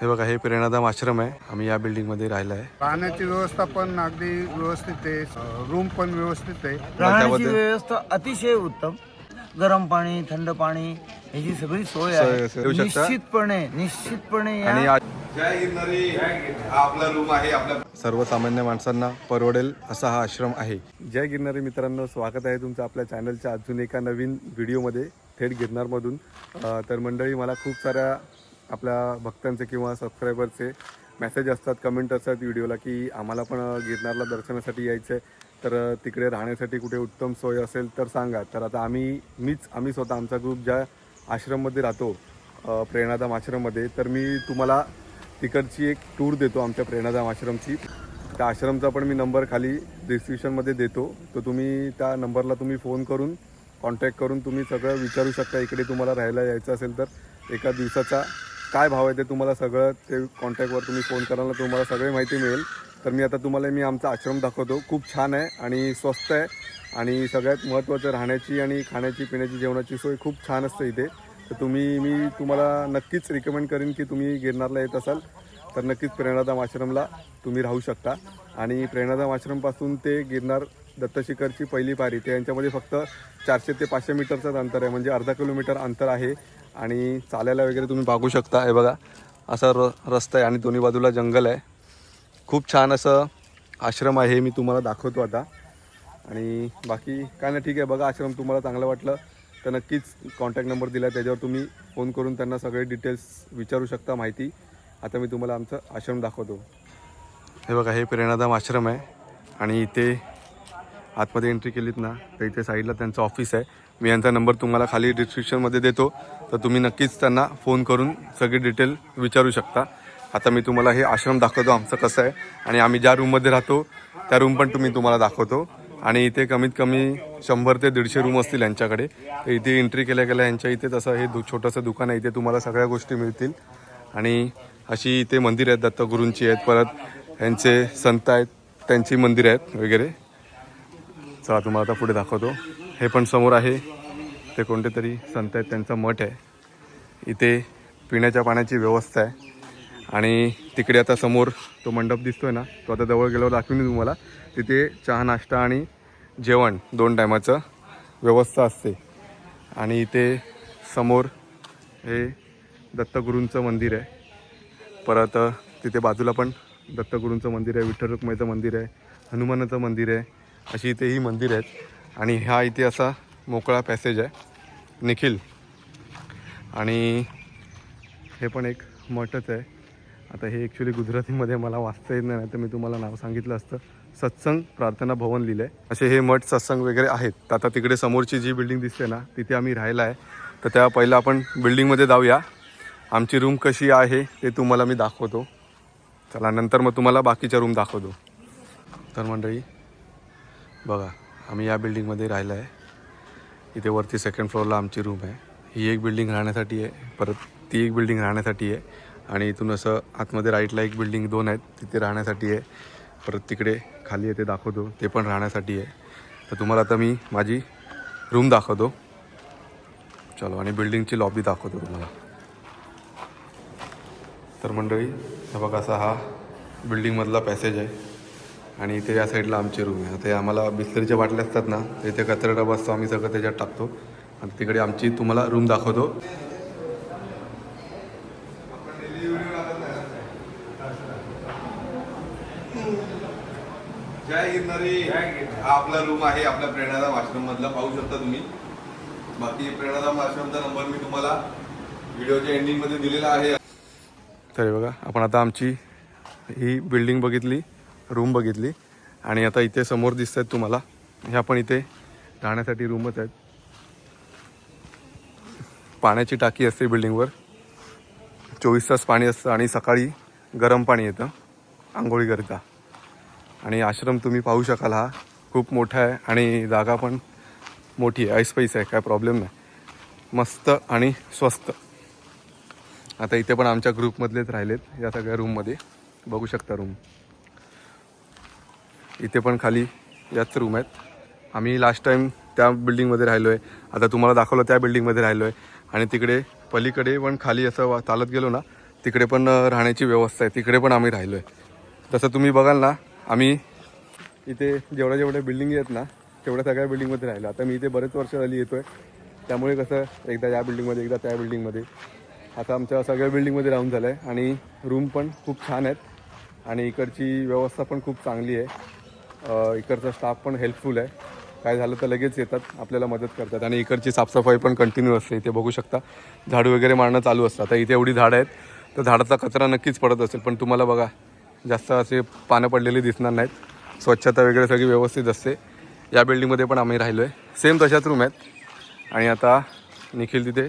हे बघा हे प्रेरणाधाम आश्रम आहे. आम्ही या बिल्डिंगमध्ये राहिला आहे. राहण्याची व्यवस्था पण अगदी व्यवस्थित आहे. रूम पण व्यवस्थित आहे. राहण्याची त्यामध्ये- व्यवस्था अतिशय उत्तम. गरम पाणी थंड पाणी ह्याची सगळी सोय सोय आहे? निश्चितपणे निश्चितपणे आणि हा आपला रूम आहे आपल्या सर्वसामान्य माणसांना परवडेल असा हा आश्रम आहे. जय गिरणारी मित्रांनो स्वागत आहे तुमचं आपल्या चॅनलच्या अजून एका नवीन व्हिडिओमध्ये थेट गिरनारमधून. अं, तर मंडळी मला खूप साऱ्या आपल्या भक्तांचे किंवा सबस्क्रायबरचे मेसेज असतात कमेंट असतात व्हिडिओला की आम्हाला पण गिरनारला दर्शनासाठी यायचं आहे तर तिकडे राहण्यासाठी कुठे उत्तम सोय असेल तर सांगा. तर आता आम्ही मीच आम्ही स्वतः आमचा ग्रुप ज्या आश्रममध्ये राहतो प्रेरणादाम प्रेरणाधाम आश्रममध्ये तर मी तुम्हाला तिकडची एक टूर देतो आमच्या प्रेरणाधाम आश्रमची. त्या आश्रमचा पण मी नंबर खाली डिस्क्रिप्शनमध्ये देतो. तर तुम्ही त्या नंबरला तुम्ही फोन करून कॉन्टॅक्ट करून तुम्ही सगळं विचारू शकता. इकडे तुम्हाला राहायला यायचं असेल तर एका दिवसाचा काय भाव आहे ते तुम्हाला सगळं ते कॉन्टॅक्टवर तुम्ही फोन कराल ना तुम्हाला सगळी माहिती मिळेल. तर मी आता तुम्हाला मी आमचा आश्रम दाखवतो. खूप छान आहे आणि स्वस्त आहे आणि सगळ्यात महत्त्वाचं राहण्याची आणि खाण्याची पिण्याची जेवणाची सोय खूप छान असते इथे. तर तुम्ही मी तुम्हाला नक्कीच रिकमेंड करेन की तुम्ही गिरनारला येत असाल. तर नक्कीच प्रेरणाधाम आश्रमला तुम्ही राहू शकता. आणि प्रेरणाधाम आश्रमपासून ते गिरनार दत्तशिखरची पहिली पारी ते यांच्यामध्ये फक्त चारशे ते पाचशे मीटरचंच अंतर आहे. म्हणजे अर्धा किलोमीटर अंतर आहे. आणि चालायला वगैरे तुम्ही बघू शकता. हे बघा असा र रस्ता आहे आणि दोन्ही बाजूला जंगल आहे. खूप छान असं आश्रम आहे मी तुम्हाला दाखवतो आता. आणि बाकी काय ना ठीक आहे. बघा आश्रम तुम्हाला चांगलं वाटलं तर नक्कीच कॉन्टॅक्ट नंबर दिला. आहे त्याच्यावर तुम्ही फोन करून त्यांना सगळे डिटेल्स विचारू शकता माहिती. आता मी तुम्हाला आमचं आश्रम दाखवतो. हे बघा हे प्रेरणाधाम आश्रम आहे. आणि इथे आतमध्ये एंट्री केलीत ना तर इथे साईडला त्यांचं ऑफिस आहे. मी यांचा नंबर तुम्हाला खाली डिस्क्रिप्शनमध्ये देतो. तर तुम्ही नक्कीच त्यांना फोन करून सगळी डिटेल विचारू शकता. आता मी तुम्हाला हे आश्रम दाखवतो आमचं कसं आहे. आणि आम्ही ज्या रूममध्ये राहतो त्या रूम पण तुम्ही तुम्हाला दाखवतो. आणि इथे कमीत कमी शंभर ते दीडशे रूम असतील यांच्याकडे. तर इथे एंट्री केल्या गेल्या यांच्या इथे तसं हे दु छोटंसं दुकान आहे. इथे तुम्हाला सगळ्या गोष्टी मिळतील. आणि अशी इथे मंदिरं आहेत. दत्तगुरूंची आहेत. परत यांचे संत आहेत. त्यांची मंदिरं आहेत वगैरे. चला तुम्हाला आता पुढे दाखवतो. हे पण समोर आहे. ते कोणते तरी संत आहेत त्यांचा मठ आहे. इथे पिण्याच्या पाण्याची व्यवस्था आहे. आणि तिकडे आता समोर तो मंडप दिसतोय ना तो आता जवळ गेल्यावर दाखवीन तुम्हाला. तिथे चहा नाश्ता आणि जेवण दोन टायमाचं व्यवस्था असते. आणि इथे समोर हे दत्तगुरूंचं मंदिर आहे. परत तिथे बाजूला पण दत्तगुरूंचं मंदिर आहे विठ्ठल रुक्माईचं मंदिर आहे हनुमानाचं मंदिर आहे. अशी इथे ही मंदिर आहेत. आणि हा इथे असा मोकळा पॅसेज आहे. निखिल. आणि हे पण एक मठच आहे. आता हे ॲक्च्युली गुजरातीमध्ये मला वाचता येत नाही तर मी तुम्हाला नाव सांगितलं असतं. सत्संग प्रार्थना भवन लिहिलं आहे असे हे मठ सत्संग वगैरे आहेत. तर आता तिकडे समोरची जी बिल्डिंग दिसते ना तिथे आम्ही राहिला आहे. तर त्या पहिलं आपण बिल्डिंगमध्ये जाऊया. आमची रूम कशी आहे ते तुम्हाला मी दाखवतो. चला नंतर मग तुम्हाला बाकीच्या रूम दाखवतो. तर मंडळी बघा. आम्ही या बिल्डिंगमध्ये राहिलं आहे इथे वरती सेकंड फ्लोअरला आमची रूम आहे. ही एक बिल्डिंग राहण्यासाठी आहे. परत ती एक बिल्डिंग राहण्यासाठी आहे. आणि इथून असं आतमध्ये राईटला एक बिल्डिंग दोन आहेत. तिथे राहण्यासाठी आहे. परत तिकडे खाली येते दाखवतो. ते पण राहण्यासाठी आहे. तर तुम्हाला आता मी माझी रूम दाखवतो. चलो आणि बिल्डिंगची लॉबी दाखवतो तुम्हाला. तर मंडळी हा बघा असा हा बिल्डिंगमधला पॅसेज आहे. आणि इथे या साईडला आमची रूम आहे. आता हे आम्हाला बिस्लरीच्या बाटल्या असतात ना तर इथे कचरा डबा असतो आम्ही सगळं त्याच्यात टाकतो. आणि तिकडे आमची तुम्हाला रूम दाखवतो. जय गिरणारी हा आपला रूम आहे आपल्या प्रेरणाधाम आश्रम मधला. पाहू शकता तुम्ही. बाकी प्रेरणाधाम आश्रमचा नंबर मी तुम्हाला व्हिडिओच्या एंडिंगमध्ये दिलेला आहे. तर हे बघा आपण आता आमची ही बिल्डिंग बघितली. रूम बघितली. आणि आता इथे समोर दिसत आहेत तुम्हाला. ह्या पण इथे राहण्यासाठी रूमच आहेत. पाण्याची टाकी असते बिल्डिंगवर चोवीस तास पाणी असतं आणि सकाळी गरम पाणी येतं आंघोळीकरिता आणि आश्रम तुम्ही पाहू शकाल हा. खूप मोठा आहे आणि जागा पण मोठी आहे. ऐसपैस आहे काय प्रॉब्लेम नाही. मस्त आणि स्वस्त. आता इथे पण आमच्या ग्रुपमधलेच राहिलेत. या सगळ्या रूममध्ये बघू शकता रूम इथे पण खाली याच रूम आहेत. आम्ही लास्ट टाईम त्या बिल्डिंगमध्ये राहिलो आहे आता तुम्हाला दाखवलं त्या बिल्डिंगमध्ये राहिलो आहे आणि तिकडे पलीकडे पण खाली असं वा- चालत गेलो ना तिकडे पण राहण्याची व्यवस्था आहे. तिकडे पण आम्ही राहिलो आहे तसं तुम्ही बघाल ना आम्ही इथे जेवढ्या जेवढ्या बिल्डिंग आहेत ना तेवढ्या सगळ्या बिल्डिंगमध्ये राहिलो. आता मी इथे बरेच वर्ष झाली येतो आहे त्यामुळे कसं एकदा या बिल्डिंगमध्ये एकदा त्या बिल्डिंगमध्ये आता आमच्या सगळ्या बिल्डिंगमध्ये राहून झालं आहे आणि रूम पण खूप छान आहेत. आणि इकडची व्यवस्था पण खूप चांगली आहे. इकडचा स्टाफ पण हेल्पफुल आहे. काय झालं तर लगेच येतात आपल्याला मदत करतात आणि इकडची साफसफाई पण कंटिन्यू असते इथे बघू शकता झाडू वगैरे मारणं चालू असतं. आता इथे एवढी झाडं आहेत तर झाडाचा कचरा नक्कीच पडत असेल. पण तुम्हाला बघा जास्त असे पानं पडलेली दिसणार नाहीत. स्वच्छता वगैरे सगळी व्यवस्थित असते. या बिल्डिंगमध्ये पण आम्ही राहिलो आहे सेम तशाच रूम आहेत. आणि आता निखिल तिथे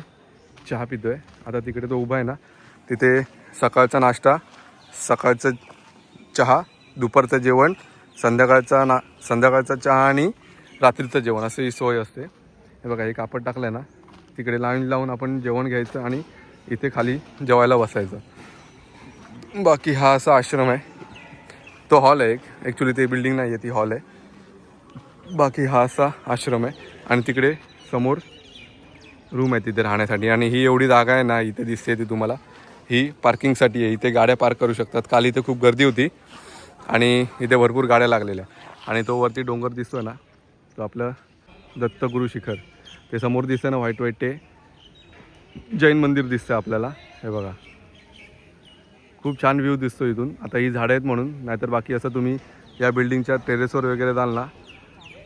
चहा पितो आहे आता तिकडे तो उभा आहे ना तिथे सकाळचा नाश्ता सकाळचं चहा दुपारचं जेवण संध्याकाळचा ना संध्याकाळचा चहा आणि रात्रीचं जेवण असं ही सोय असते. हे बघा हे कापड टाकलं आहे ना तिकडे लाईन लावून आपण जेवण घ्यायचं आणि इथे खाली जेवायला बसायचं. बाकी हा असा आश्रम आहे. तो हॉल आहे एक. ॲक्च्युली ते बिल्डिंग नाही आहे ती हॉल आहे. बाकी हा असा आश्रम आहे. आणि तिकडे समोर रूम आहे तिथे राहण्यासाठी. आणि ही एवढी जागा आहे ना इथे दिसते ती तुम्हाला. ही पार्किंगसाठी आहे. इथे गाड्या पार्क करू शकतात. काल इथे खूप गर्दी होती. आणि इथे भरपूर गाड्या लागलेल्या आणि तो वरती डोंगर दिसतो ना तो आपलं दत्तगुरु शिखर. ते समोर दिसतं ना व्हाईट व्हाईट ते. जैन मंदिर दिसतं आपल्याला. हे बघा. खूप छान व्ह्यू दिसतो इथून. आता ही झाडं आहेत म्हणून नाहीतर बाकी असं तुम्ही या बिल्डिंगच्या टेरेसवर वगैरे जाल ना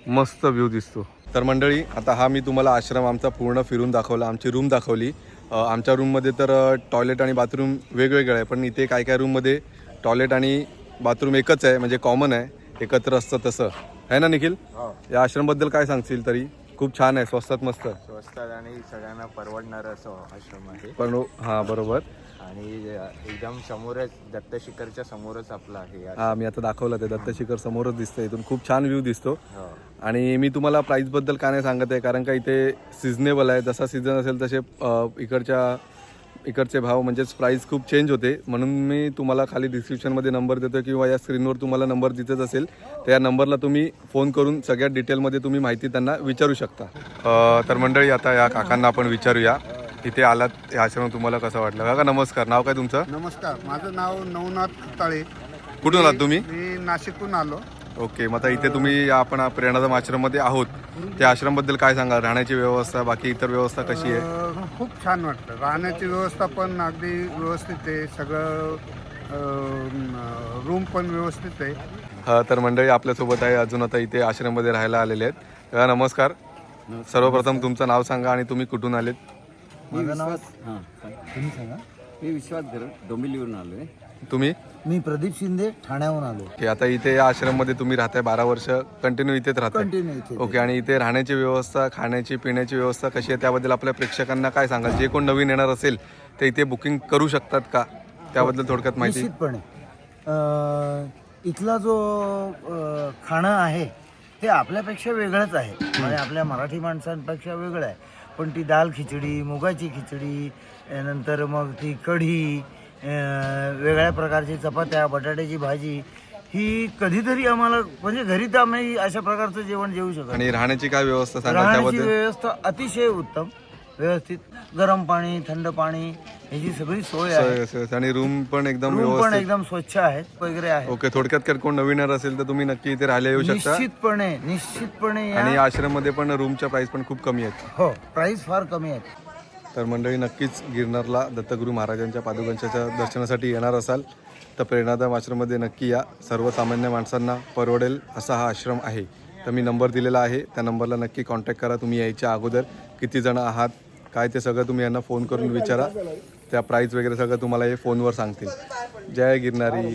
मस्त व्ह्यू दिसतो. तर मंडळी आता हा मी तुम्हाला आश्रम आमचा पूर्ण फिरून दाखवला. आमची रूम दाखवली. आमच्या रूममध्ये तर टॉयलेट आणि बाथरूम वेगवेगळं आहे पण इथे काय काय रूममध्ये टॉयलेट आणि बाथरूम एकच आहे म्हणजे कॉमन आहे. एकत्र असतं तसं. आहे ना निखिल? या आश्रमबद्दल काय सांगशील तरी? खूप छान आहे स्वस्तात मस्त. स्वस्त आणि सगळ्यांना परवडणार असं आश्रम आहे. पण हां बरोबर. आणि एकदम समोरच दत्त शिखरच्या समोरच आपला आहे हां मी आता दाखवलं ते दत्तशिखर समोरच दिसतं इथून खूप छान व्ह्यू दिसतो. हो. आणि मी तुम्हाला प्राईसबद्दल का नाही सांगत आहे कारण का इथे सिजनेबल आहे. जसा सीझन असेल तसे इकडच्या इकडचे भाव म्हणजेच प्राईस खूप चेंज होते. म्हणून मी तुम्हाला खाली डिस्क्रिप्शनमध्ये नंबर देतो किंवा या स्क्रीनवर तुम्हाला नंबर दिसत असेल तर या नंबरला तुम्ही फोन करून सगळ्या डिटेलमध्ये तुम्ही माहिती त्यांना विचारू शकता. तर मंडळी आता या काकांना आपण विचारूया. इथे आलात हे आश्रम तुम्हाला कसं वाटलं? काका नमस्कार. नाव काय तुमचं? नमस्कार. माझं नाव नवनाथ खताळे. कुठून आलात तुम्ही? मी नाशिकहून आलो. ओके मग आता इथे तुम्ही आपण प्रेरणाधाम आश्रममध्ये आहोत. त्या आश्रमबद्दल काय सांगा राहण्याची व्यवस्था बाकी इतर व्यवस्था कशी आहे? अं, खूप छान वाटलं. राहण्याची व्यवस्था पण अगदी व्यवस्थित आहे. सगळं रूम पण व्यवस्थित आहे. हा तर मंडळी आपल्यासोबत आहे. अजून आता इथे आश्रममध्ये राहायला आलेले आहेत. नमस्कार. सर्वप्रथम तुमचं नाव सांगा आणि तुम्ही कुठून आलेत? माझं नाव हां तुम्ही सांगा. मी विश्वास घर डोंबिवलीवरून आलो आहे तुम्ही? मी प्रदीप शिंदे ठाण्याहून आलो. ओके आता इथे या आश्रममध्ये तुम्ही राहताय बारा वर्ष. कंटिन्यू इथेच राहताय. कंटिन्यू इथे ओके आणि इथे राहण्याची व्यवस्था खाण्याची पिण्याची व्यवस्था कशी आहे? त्याबद्दल आपल्या प्रेक्षकांना काय सांगाल? जे कोण नवीन येणार असेल ते इथे बुकिंग करू शकतात का? त्याबद्दल थोडक्यात माहिती. निश्चितपणे. अं, इथला जो अं, खाणं आहे ते आपल्यापेक्षा वेगळंच आहे. म्हणजे आपल्या मराठी माणसांपेक्षा वेगळं आहे. पण ती दाल खिचडी मुगाची खिचडी नंतर मग ती कढी वेगळ्या प्रकारची चपात्या बटाट्याची भाजी ही कधीतरी आम्हाला म्हणजे घरी तर आम्ही अशा प्रकारचं जेवण जेवू शकतो आणि राहण्याची काय व्यवस्था राहण्याची त्याबद्दल? व्यवस्था अतिशय उत्तम. व्यवस्थित गरम पाणी थंड पाणी ह्याची सगळी सोय आहे. सोय- सोय- आणि रूम पण एकदम रूम पण व्यवस्थित? एकदम स्वच्छ आहेत वगैरे आहे ओके थोडक्यात जर कोण नवीन असेल तर तुम्ही नक्की इथे राहायला येऊ शकता. निश्चितपणे निश्चितपणे या- आणि आश्रममध्ये पण रूमच्या प्राइस पण खूप कमी आहेत. हो प्राइस फार कमी आहे तर मंडळी नक्कीच गिरनारला दत्तगुरू महाराजांच्या पादुकांच्या दर्शनासाठी येणार असाल. तर प्रेरणाधाम आश्रममध्ये नक्की या. सर्वसामान्य माणसांना परवडेल असा हा आश्रम आहे. तर मी नंबर दिलेला आहे. त्या नंबरला नक्की कॉन्टॅक्ट करा तुम्ही यायच्या अगोदर. किती जण आहात? काय ते सगळं तुम्ही यांना फोन करून विचारा. त्या प्राईस वगैरे सगळं तुम्हाला हे फोनवर सांगतील. जय गिरनारी.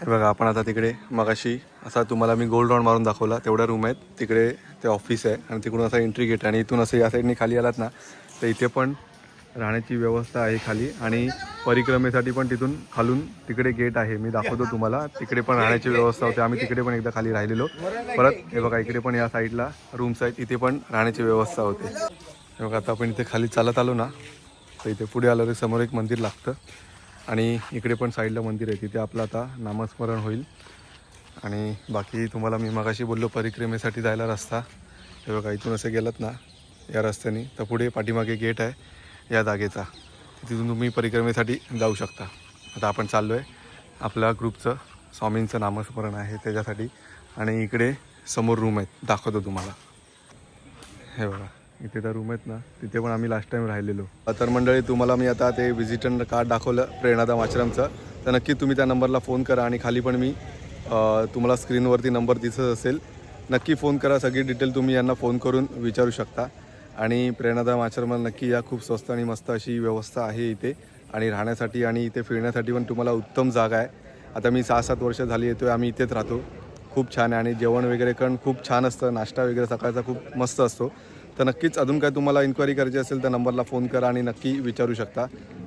हे बघा आपण आता तिकडे मगाशी असा तुम्हाला मी गोल्ड राऊंड मारून दाखवला. तेवढ्या रूम आहेत. तिकडे ते ऑफिस आहे आणि तिकडून असा एंट्री गेट आणि इथून असं या साईडने खाली आलात ना तर इथे पण राहण्याची व्यवस्था आहे खाली. आणि परिक्रमेसाठी पण तिथून खालून तिकडे गेट आहे. मी दाखवतो तुम्हाला. तिकडे पण राहण्याची व्यवस्था होते. आम्ही तिकडे पण एकदा खाली राहिलेलो. परत हे बघा इकडे पण या साईडला रूम्स आहेत. इथे पण राहण्याची व्यवस्था होते. हे बघा आता आपण इथे खाली चालत आलो ना तर इथे पुढे आलं तर समोर एक मंदिर लागतं. आणि इकडे पण साईडला मंदिर आहे. तिथे आपलं आता नामस्मरण होईल. आणि बाकी तुम्हाला मी मगाशी बोललो परिक्रमेसाठी जायला रस्ता. हे बघा इथून असं गेलात ना या रस्त्याने. तर पुढे पाठीमागे गेट आहे या जागेचा. तिथून तुम्ही परिक्रमेसाठी जाऊ शकता. आता आपण चाललो आहे आपल्या ग्रुपचं स्वामींचं नामस्मरण आहे त्याच्यासाठी. आणि इकडे समोर रूम आहेत. दाखवतो तुम्हाला. हे बघा इथे तर रूम आहेत ना तिथे पण आम्ही लास्ट टाईम राहिलेलो. तर मंडळी तुम्हाला मी आता ते व्हिजिटर कार्ड दाखवलं प्रेरणादाम आश्रमचं. तर नक्की तुम्ही त्या नंबरला फोन करा आणि खाली पण मी तुम्हाला स्क्रीनवरती नंबर दिसत असेल. नक्की फोन करा सगळी डिटेल तुम्ही यांना फोन करून विचारू शकता. आणि प्रेरणादाम आश्रमाला नक्की या खूप स्वस्त आणि मस्त अशी व्यवस्था आहे इथे. आणि राहण्यासाठी आणि इथे फिरण्यासाठी पण तुम्हाला उत्तम जागा आहे. आता मी सहा सात वर्ष झाली येतो आम्ही इथेच राहतो. खूप छान आहे. आणि जेवण वगैरे पण खूप छान असतं. नाश्ता वगैरे सकाळचा खूप मस्त असतो. तर नक्कीच अजून काय तुम्हाला इन्क्वायरी करायची असेल तर नंबरला फोन करा आणि नक्की विचारू शकता.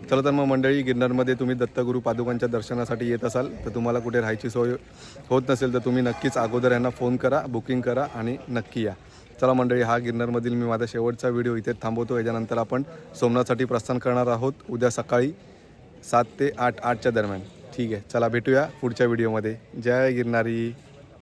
चला तर मग मंडळी गिरनारमध्ये तुम्ही दत्तगुरू पादुकांच्या दर्शनासाठी येत असाल तर तुम्हाला कुठे राहायची सोय होत नसेल तर तुम्ही नक्कीच अगोदर यांना फोन करा बुकिंग करा आणि नक्की या. चला मंडळी हा गिरनारमधील मी माझा शेवटचा व्हिडिओ इथे थांबवतो. याच्यानंतर आपण सोमनाथसाठी प्रस्थान करणार आहोत उद्या सकाळी सात ते आठ आठच्या दरम्यान. ठीक आहे चला भेटूया पुढच्या व्हिडिओमध्ये जय गिरनारी.